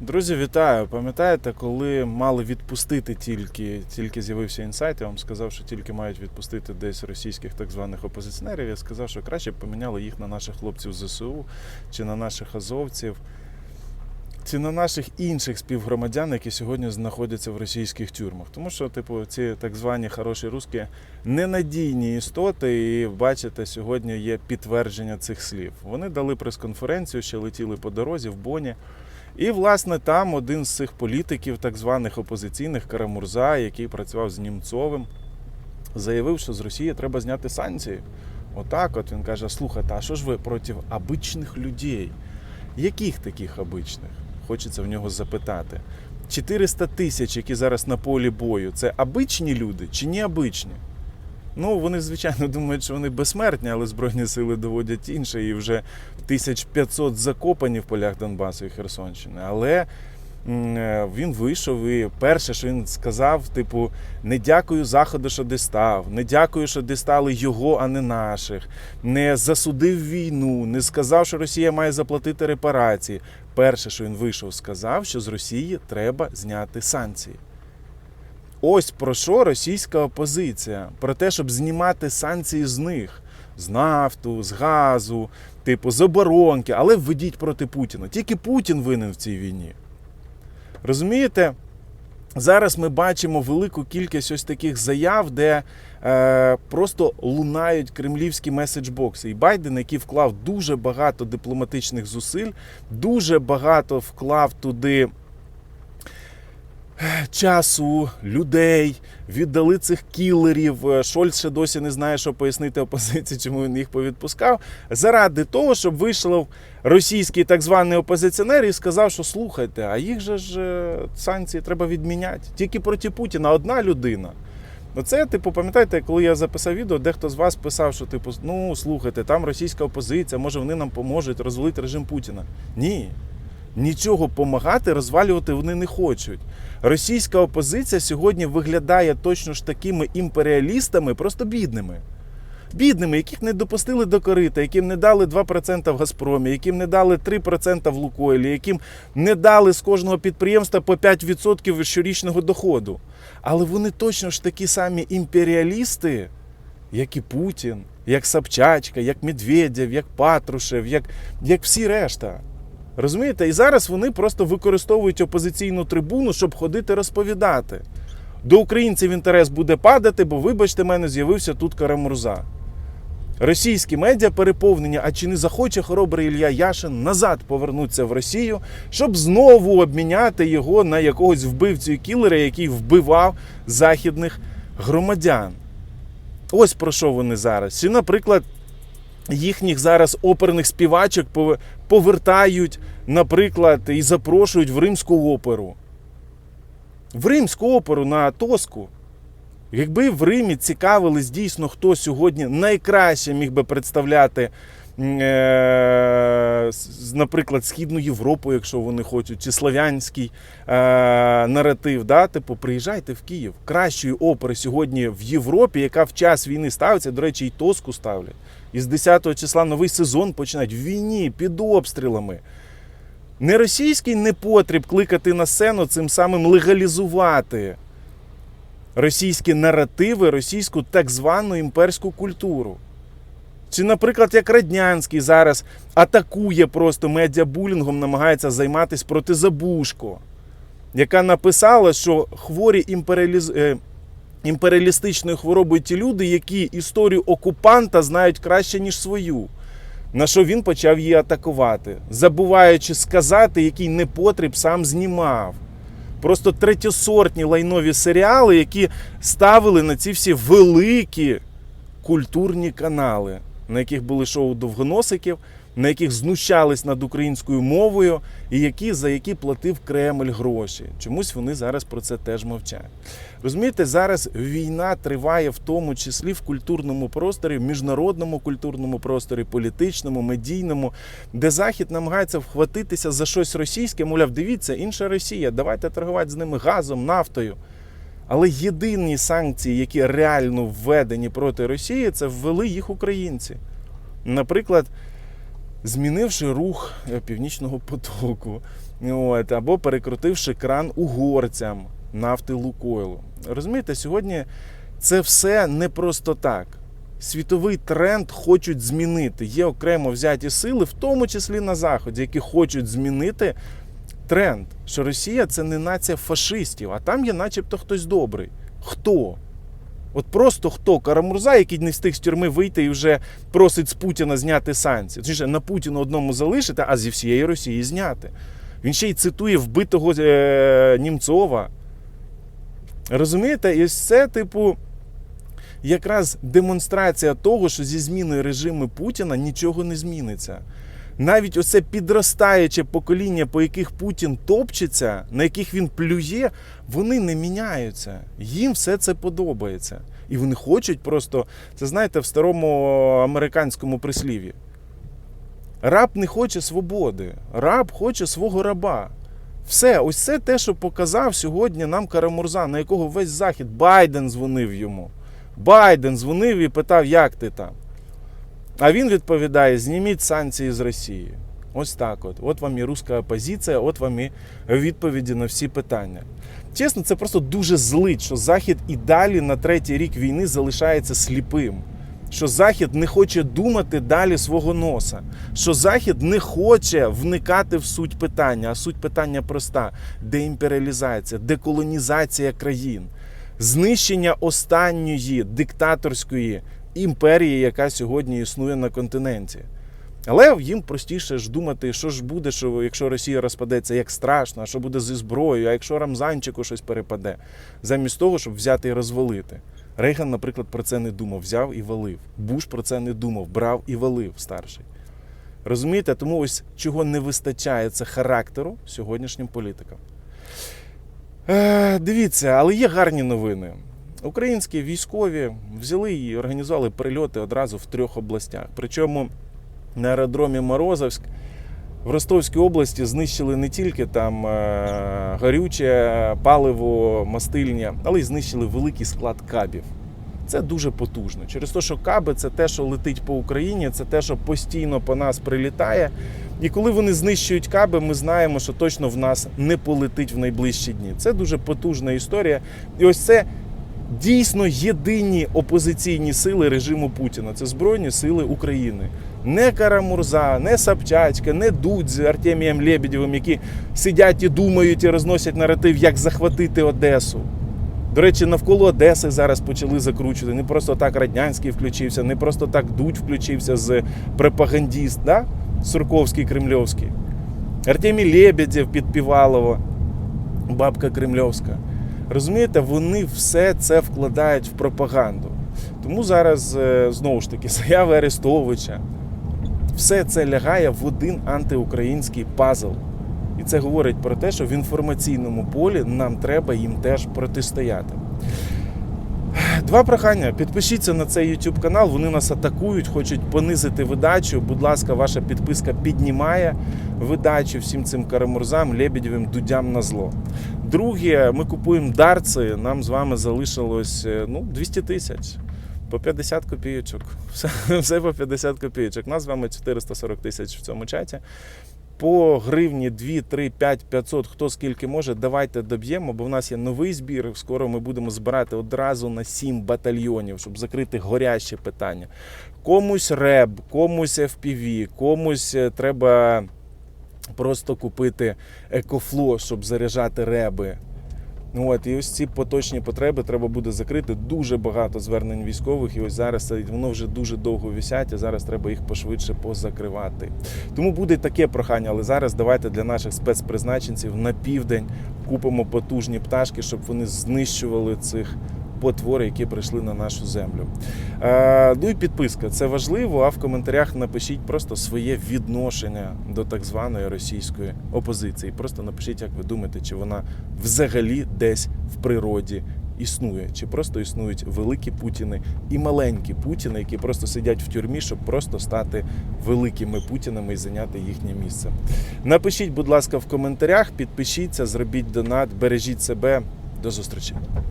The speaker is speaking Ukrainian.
Друзі, вітаю! Пам'ятаєте, коли мали відпустити тільки, тільки з'явився інсайт, я вам сказав, що тільки мають відпустити десь російських так званих опозиціонерів. Я сказав, що краще б поміняли їх на наших хлопців ЗСУ чи на наших азовців, чи на наших інших співгромадян, які сьогодні знаходяться в російських тюрмах. Тому що, типу, ці так звані хороші русські ненадійні істоти, і бачите, сьогодні є підтвердження цих слів. Вони дали прес-конференцію, ще летіли по дорозі в Боні. І, власне, там один з цих політиків, так званих опозиційних, Карамурза, який працював з Німцовим, заявив, що з Росії треба зняти санкції. Отак, от він каже: слухайте, а що ж ви проти обичних людей? Яких таких обичних? Хочеться в нього запитати. 400 тисяч, які зараз на полі бою, це обичні люди чи не обичні? Ну, вони, звичайно, думають, що вони безсмертні, але Збройні сили доводять інше, і вже 1500 закопані в полях Донбасу і Херсонщини. Але е, він вийшов і перше, що він сказав, типу, не дякую Заходу, що дістав, не дякую, що дістали його, а не наших, не засудив війну, не сказав, що Росія має заплатити репарації. Перше, що він вийшов, сказав, що з Росії треба зняти санкції. Ось про що російська опозиція? Про те, щоб знімати санкції з них, з нафту, з газу, типу з оборонки, але введіть проти Путіна. Тільки Путін винен в цій війні. Розумієте? Зараз ми бачимо велику кількість ось таких заяв, де е, просто лунають кремлівські меседжбокси. І Байден, який вклав дуже багато дипломатичних зусиль, дуже багато вклав туди часу, людей, віддали цих кілерів. Е, Шольц ще досі не знає, що пояснити опозиції, чому він їх повідпускав. Заради того, щоб вийшов російський так званий опозиціонер і сказав, що слухайте, а їх же ж е, санкції треба відміняти. Тільки проти Путіна одна людина. Оце, типу, пам'ятаєте, коли я записав відео, дехто з вас писав, що типу, ну слухайте, там російська опозиція, може вони нам поможуть розвалити режим Путіна. Ні. Нічого допомагати, розвалювати вони не хочуть. Російська опозиція сьогодні виглядає точно ж такими імперіалістами, просто бідними. Бідними, яких не допустили до корита, яким не дали 2% в Газпромі, яким не дали 3% в Лукойлі, яким не дали з кожного підприємства по 5% щорічного доходу. Але вони точно ж такі самі імперіалісти, як і Путін, як Собчачка, як Медведєв, як Патрушев, як, як всі решта. Розумієте? І зараз вони просто використовують опозиційну трибуну, щоб ходити розповідати. До українців інтерес буде падати, бо, вибачте, мене з'явився тут Карамурза. Російські медіа переповнені, а чи не захоче хоробрий Ілля Яшин назад повернутися в Росію, щоб знову обміняти його на якогось вбивцю і кілера, який вбивав західних громадян. Ось про що вони зараз. Чи, наприклад, їхніх зараз оперних співачок повертають, наприклад, і запрошують в римську оперу. В римську оперу на Тоску. Якби в Римі цікавились дійсно, хто сьогодні найкраще міг би представляти, наприклад, Східну Європу, якщо вони хочуть, чи славянський е, наратив, да? типу, приїжджайте в Київ. Кращої опери сьогодні в Європі, яка в час війни ставиться, до речі, і Тоску ставлять. І з 10 числа новий сезон починають в війні під обстрілами. Не російський непотріб кликати на сцену, цим самим легалізувати російські наративи, російську так звану імперську культуру. Чи, наприклад, як Раднянський зараз атакує просто медіабулінгом, намагається займатися проти Забушко, яка написала, що хворі імперіаліз... е, імперіалістичною хворобою ті люди, які історію окупанта знають краще, ніж свою. На що він почав її атакувати, забуваючи сказати, який непотріб сам знімав. Просто третьосортні лайнові серіали, які ставили на ці всі великі культурні канали, на яких були шоу довгоносиків, на яких знущались над українською мовою, і які, за які платив Кремль гроші. Чомусь вони зараз про це теж мовчать. Розумієте, зараз війна триває в тому числі в культурному просторі, в міжнародному культурному просторі, політичному, медійному, де Захід намагається вхватитися за щось російське, мовляв, дивіться, інша Росія, давайте торгувати з ними газом, нафтою. Але єдині санкції, які реально введені проти Росії, це ввели їх українці. Наприклад, змінивши рух е, північного потоку, от, або перекрутивши кран угорцям нафти Лукойлу. Розумієте, сьогодні це все не просто так. Світовий тренд хочуть змінити. Є окремо взяті сили, в тому числі на Заході, які хочуть змінити тренд, що Росія це не нація фашистів, а там є начебто хтось добрий. Хто? От просто хто? Карамурза, який не встиг з тюрми вийти і вже просить з Путіна зняти санкції. Точніше, на Путіна одному залишити, а зі всієї Росії зняти. Він ще й цитує вбитого е, Німцова. Розумієте? І це, типу, якраз демонстрація того, що зі зміною режиму Путіна нічого не зміниться. Навіть оце підростаюче покоління, по яких Путін топчеться, на яких він плює, вони не міняються. Їм все це подобається. І вони хочуть просто, це знаєте, в старому американському прислів'ї. Раб не хоче свободи, раб хоче свого раба. Все, ось це те, що показав сьогодні нам Карамурза, на якого весь захід Байден дзвонив йому. Байден дзвонив і питав, як ти там. А він відповідає: зніміть санкції з Росії. Ось так от. От вам і руська опозиція, от вам і відповіді на всі питання. Чесно, це просто дуже злить, що Захід і далі на третій рік війни залишається сліпим. Що Захід не хоче думати далі свого носа, що Захід не хоче вникати в суть питання, а суть питання проста: деімперіалізація, деколонізація країн, знищення останньої диктаторської імперії, яка сьогодні існує на континенті. Але їм простіше ж думати, що ж буде, що якщо Росія розпадеться, як страшно, а що буде зі зброєю, а якщо Рамзанчику щось перепаде, замість того, щоб взяти і розвалити. Рейган, наприклад, про це не думав, взяв і валив. Буш про це не думав, брав і валив старший. Розумієте, тому ось чого не вистачає це характеру сьогоднішнім політикам. Е, дивіться, але є гарні новини. Українські військові взяли і організували прильоти одразу в трьох областях. Причому на аеродромі Морозовськ в Ростовській області знищили не тільки там е, горюче, паливо, мастильня, але й знищили великий склад кабів. Це дуже потужно. Через те, що каби це те, що летить по Україні, це те, що постійно по нас прилітає. І коли вони знищують каби, ми знаємо, що точно в нас не полетить в найближчі дні. Це дуже потужна історія. І ось це дійсно єдині опозиційні сили режиму Путіна. Це Збройні Сили України. Не Карамурза, не Собчачка, не Дудь з Артемієм Лебедєвим, які сидять і думають і розносять наратив, як захватити Одесу. До речі, навколо Одеси зараз почали закручувати. Не просто так Раднянський включився, не просто так Дудь включився з пропагандіст, да? Сурковський, Кремльовський. Артемій Лебедєв підпівалово, бабка Кремльовська. Розумієте, вони все це вкладають в пропаганду. Тому зараз е, знову ж таки заяви Арестовича. Все це лягає в один антиукраїнський пазл. І це говорить про те, що в інформаційному полі нам треба їм теж протистояти. Два прохання. Підпишіться на цей YouTube канал. Вони нас атакують, хочуть понизити видачу. Будь ласка, ваша підписка піднімає видачу всім цим карамурзам, лебедєвим дудям на зло. Друге, ми купуємо дарци. Нам з вами залишилось е, ну, 200 тисяч. По 50 копійочок. Все, все по 50 копійочок. Нас з вами 440 тисяч в цьому чаті. По гривні 2, 3, 5, 500, хто скільки може, давайте доб'ємо, бо в нас є новий збір. Скоро ми будемо збирати одразу на 7 батальйонів, щоб закрити горяще питання. Комусь реб, комусь FPV, комусь е, треба просто купити екофло, щоб заряджати реби. Ну, От, і ось ці поточні потреби треба буде закрити. Дуже багато звернень військових, і ось зараз воно вже дуже довго висять, а зараз треба їх пошвидше позакривати. Тому буде таке прохання, але зараз давайте для наших спецпризначенців на південь купимо потужні пташки, щоб вони знищували цих потвори, які прийшли на нашу землю. Е, ну і підписка. Це важливо. А в коментарях напишіть просто своє відношення до так званої російської опозиції. Просто напишіть, як ви думаєте, чи вона взагалі десь в природі. Існує, чи просто існують великі путіни і маленькі путіни, які просто сидять в тюрмі, щоб просто стати великими путінами і зайняти їхнє місце. Напишіть, будь ласка, в коментарях, підпишіться, зробіть донат, бережіть себе. До зустрічі.